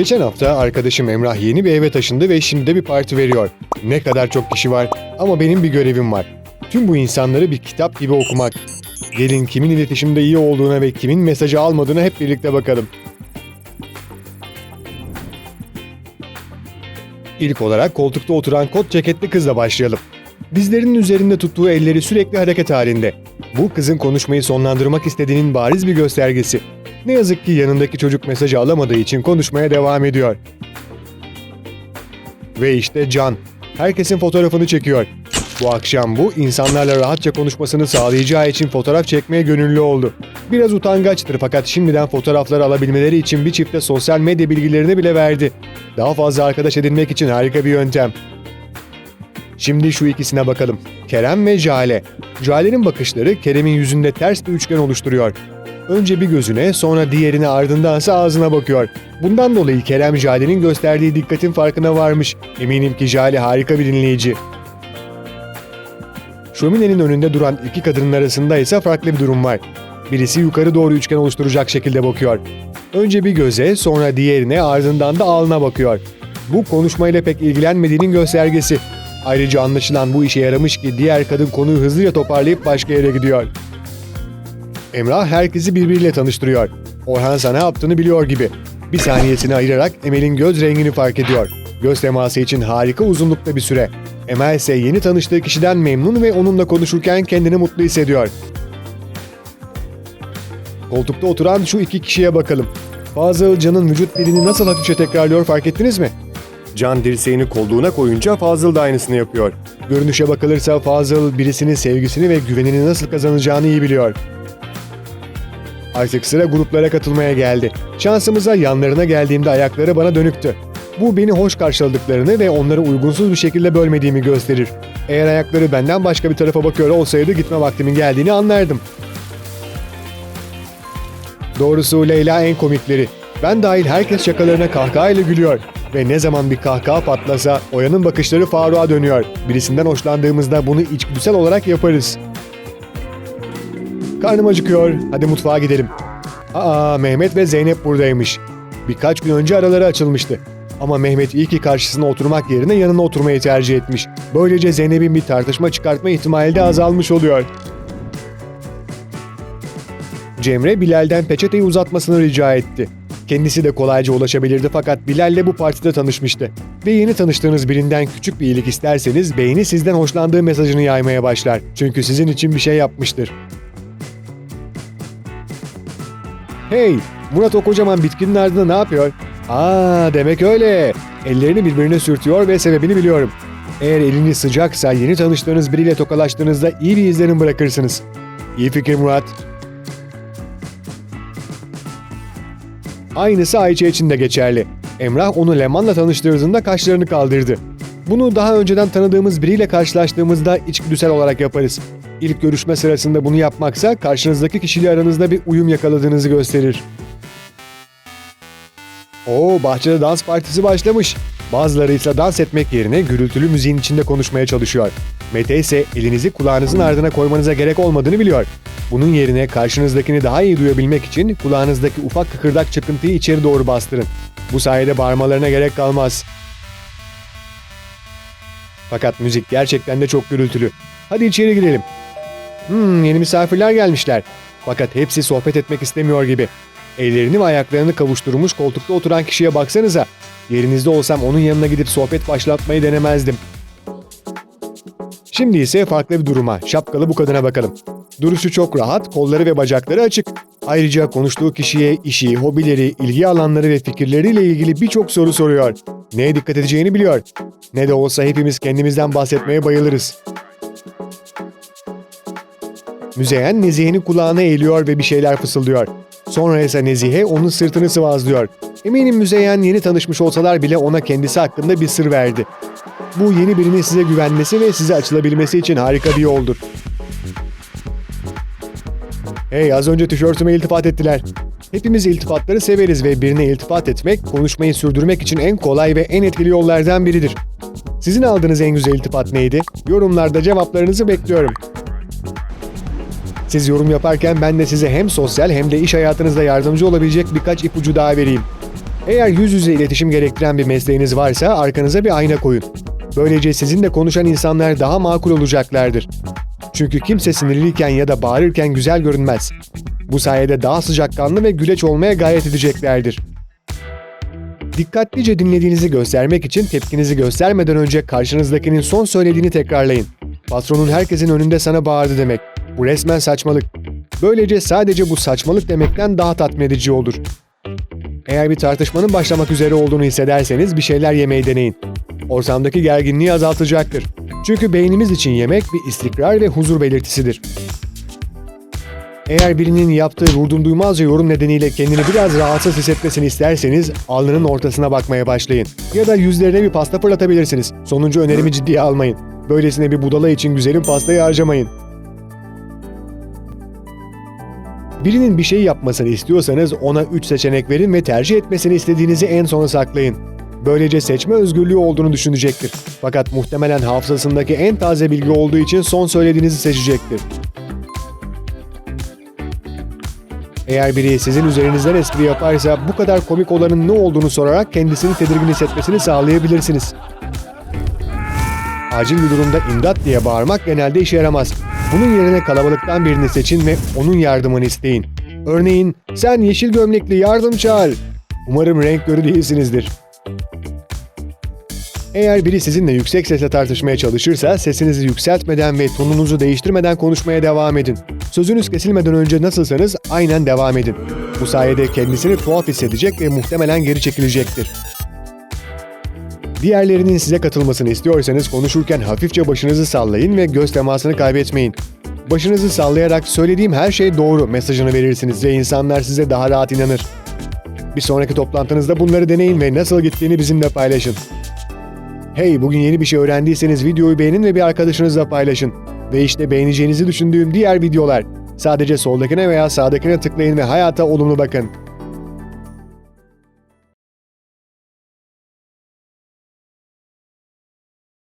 Geçen hafta arkadaşım Emrah yeni bir eve taşındı ve şimdi de bir parti veriyor. Ne kadar çok kişi var ama benim bir görevim var. Tüm bu insanları bir kitap gibi okumak. Gelin kimin iletişimde iyi olduğuna ve kimin mesajı almadığına hep birlikte bakalım. İlk olarak koltukta oturan kot ceketli kızla başlayalım. Dizlerinin üzerinde tuttuğu elleri sürekli hareket halinde. Bu kızın konuşmayı sonlandırmak istediğinin bariz bir göstergesi. Ne yazık ki yanındaki çocuk mesajı alamadığı için konuşmaya devam ediyor. Ve işte Can. Herkesin fotoğrafını çekiyor. Bu akşam bu insanlarla rahatça konuşmasını sağlayacağı için fotoğraf çekmeye gönüllü oldu. Biraz utangaçtır fakat şimdiden fotoğrafları alabilmeleri için bir çifte sosyal medya bilgilerini bile verdi. Daha fazla arkadaş edinmek için harika bir yöntem. Şimdi şu ikisine bakalım. Kerem ve Jale. Jale'nin bakışları Kerem'in yüzünde ters bir üçgen oluşturuyor. Önce bir gözüne sonra diğerine ardındansa ağzına bakıyor. Bundan dolayı Kerem Jale'nin gösterdiği dikkatin farkına varmış. Eminim ki Jale harika bir dinleyici. Şöminenin önünde duran iki kadının arasında ise farklı bir durum var. Birisi yukarı doğru üçgen oluşturacak şekilde bakıyor. Önce bir göze, sonra diğerine, ardından da alnına bakıyor. Bu konuşmayla pek ilgilenmediğinin göstergesi. Ayrıca anlaşılan bu işe yaramış ki diğer kadın konuyu hızlıca toparlayıp başka yere gidiyor. Emrah herkesi birbiriyle tanıştırıyor. Orhan sana yaptığını biliyor gibi. Bir saniyesini ayırarak Emel'in göz rengini fark ediyor. Göz teması için harika uzunlukta bir süre. Emel ise yeni tanıştığı kişiden memnun ve onunla konuşurken kendini mutlu hissediyor. Koltukta oturan şu iki kişiye bakalım. Fazıl Can'ın vücut dilini nasıl hafifçe tekrarlıyor fark ettiniz mi? Can dirseğini kolduğuna koyunca Fazıl da aynısını yapıyor. Görünüşe bakılırsa Fazıl birisinin sevgisini ve güvenini nasıl kazanacağını iyi biliyor. Artık sıra gruplara katılmaya geldi. Şansımıza yanlarına geldiğimde ayakları bana dönüktü. Bu beni hoş karşıladıklarını ve onları uygunsuz bir şekilde bölmediğimi gösterir. Eğer ayakları benden başka bir tarafa bakıyor olsaydı gitme vaktimin geldiğini anlardım. Doğrusu Leyla en komikleri. Ben dahil herkes şakalarına kahkahayla gülüyor. Ve ne zaman bir kahkaha patlasa Oya'nın bakışları Faruk'a dönüyor. Birisinden hoşlandığımızda bunu içgüdüsel olarak yaparız. Karnım acıkıyor. Hadi mutfağa gidelim. Aa Mehmet ve Zeynep buradaymış. Birkaç gün önce araları açılmıştı. Ama Mehmet iyi ki karşısına oturmak yerine yanına oturmayı tercih etmiş. Böylece Zeynep'in bir tartışma çıkartma ihtimali de azalmış oluyor. Cemre Bilal'den peçeteyi uzatmasını rica etti. Kendisi de kolayca ulaşabilirdi fakat Bilal'le bu partide tanışmıştı. Ve yeni tanıştığınız birinden küçük bir iyilik isterseniz beyni sizden hoşlandığı mesajını yaymaya başlar. Çünkü sizin için bir şey yapmıştır. Hey, Murat o kocaman bitkinin ardında ne yapıyor? Aa, demek öyle. Ellerini birbirine sürtüyor ve sebebini biliyorum. Eğer eliniz sıcaksa yeni tanıştığınız biriyle tokalaştığınızda iyi bir izlenim bırakırsınız. İyi fikir Murat. Aynısı Ayça için de geçerli. Emrah onu Leman'la tanıştırdığında kaşlarını kaldırdı. Bunu daha önceden tanıdığımız biriyle karşılaştığımızda içgüdüsel olarak yaparız. İlk görüşme sırasında bunu yapmaksa karşınızdaki kişiyle aranızda bir uyum yakaladığınızı gösterir. Oo bahçede dans partisi başlamış. Bazıları ise dans etmek yerine gürültülü müziğin içinde konuşmaya çalışıyor. Mete ise elinizi kulağınızın ardına koymanıza gerek olmadığını biliyor. Bunun yerine karşınızdakini daha iyi duyabilmek için kulağınızdaki ufak kıkırdak çıkıntıyı içeri doğru bastırın. Bu sayede bağırmalarına gerek kalmaz. Fakat müzik gerçekten de çok gürültülü. Hadi içeri girelim. Hmm, yeni misafirler gelmişler. Fakat hepsi sohbet etmek istemiyor gibi. Ellerini ve ayaklarını kavuşturmuş koltukta oturan kişiye baksanıza. Yerinizde olsam onun yanına gidip sohbet başlatmayı denemezdim. Şimdi ise farklı bir duruma, şapkalı bu kadına bakalım. Duruşu çok rahat, kolları ve bacakları açık. Ayrıca konuştuğu kişiye işi, hobileri, ilgi alanları ve fikirleriyle ilgili birçok soru soruyor. Neye dikkat edeceğini biliyor. Ne de olsa hepimiz kendimizden bahsetmeye bayılırız. Müzeyyen Nezihe'nin kulağına eğiliyor ve bir şeyler fısıldıyor. Sonra ise Nezihe onun sırtını sıvazlıyor. Eminim Müzeyyen yeni tanışmış olsalar bile ona kendisi hakkında bir sır verdi. Bu yeni birinin size güvenmesi ve size açılabilmesi için harika bir yoldur. Hey az önce tişörtüme iltifat ettiler. Hepimiz iltifatları severiz ve birine iltifat etmek, konuşmayı sürdürmek için en kolay ve en etkili yollardan biridir. Sizin aldığınız en güzel iltifat neydi? Yorumlarda cevaplarınızı bekliyorum. Siz yorum yaparken ben de size hem sosyal hem de iş hayatınızda yardımcı olabilecek birkaç ipucu daha vereyim. Eğer yüz yüze iletişim gerektiren bir mesleğiniz varsa arkanıza bir ayna koyun. Böylece sizinle konuşan insanlar daha makul olacaklardır. Çünkü kimse sinirliyken ya da bağırırken güzel görünmez. Bu sayede daha sıcakkanlı ve güleç olmaya gayret edeceklerdir. Dikkatlice dinlediğinizi göstermek için tepkinizi göstermeden önce karşınızdakinin son söylediğini tekrarlayın. Patronun herkesin önünde sana bağırdı demek. Bu resmen saçmalık. Böylece sadece bu saçmalık demekten daha tatmin edici olur. Eğer bir tartışmanın başlamak üzere olduğunu hissederseniz bir şeyler yemeyi deneyin. Ortamdaki gerginliği azaltacaktır. Çünkü beynimiz için yemek bir istikrar ve huzur belirtisidir. Eğer birinin yaptığı vurdum duymazca yorum nedeniyle kendini biraz rahatsız hissetmesini isterseniz alnının ortasına bakmaya başlayın. Ya da yüzlerine bir pasta fırlatabilirsiniz. Sonuncu önerimi ciddiye almayın. Böylesine bir budala için güzelim pastayı harcamayın. Birinin bir şey yapmasını istiyorsanız ona 3 seçenek verin ve tercih etmesini istediğinizi en sona saklayın. Böylece seçme özgürlüğü olduğunu düşünecektir. Fakat muhtemelen hafızasındaki en taze bilgi olduğu için son söylediğinizi seçecektir. Eğer biri sizin üzerinizden espri yaparsa bu kadar komik olanın ne olduğunu sorarak kendisini tedirgin hissetmesini sağlayabilirsiniz. Acil bir durumda imdat diye bağırmak genelde işe yaramaz. Bunun yerine kalabalıktan birini seçin ve onun yardımını isteyin. Örneğin, sen yeşil gömlekli yardım çağır. Umarım renk körü değilsinizdir. Eğer biri sizinle yüksek sesle tartışmaya çalışırsa sesinizi yükseltmeden ve tonunuzu değiştirmeden konuşmaya devam edin. Sözünüz kesilmeden önce nasılsanız aynen devam edin. Bu sayede kendisini tuhaf hissedecek ve muhtemelen geri çekilecektir. Diğerlerinin size katılmasını istiyorsanız konuşurken hafifçe başınızı sallayın ve göz temasını kaybetmeyin. Başınızı sallayarak söylediğim her şey doğru mesajını verirsiniz ve insanlar size daha rahat inanır. Bir sonraki toplantınızda bunları deneyin ve nasıl gittiğini bizimle paylaşın. Hey bugün yeni bir şey öğrendiyseniz videoyu beğenin ve bir arkadaşınızla paylaşın. Ve işte beğeneceğinizi düşündüğüm diğer videolar. Sadece soldakine veya sağdakine tıklayın ve hayata olumlu bakın.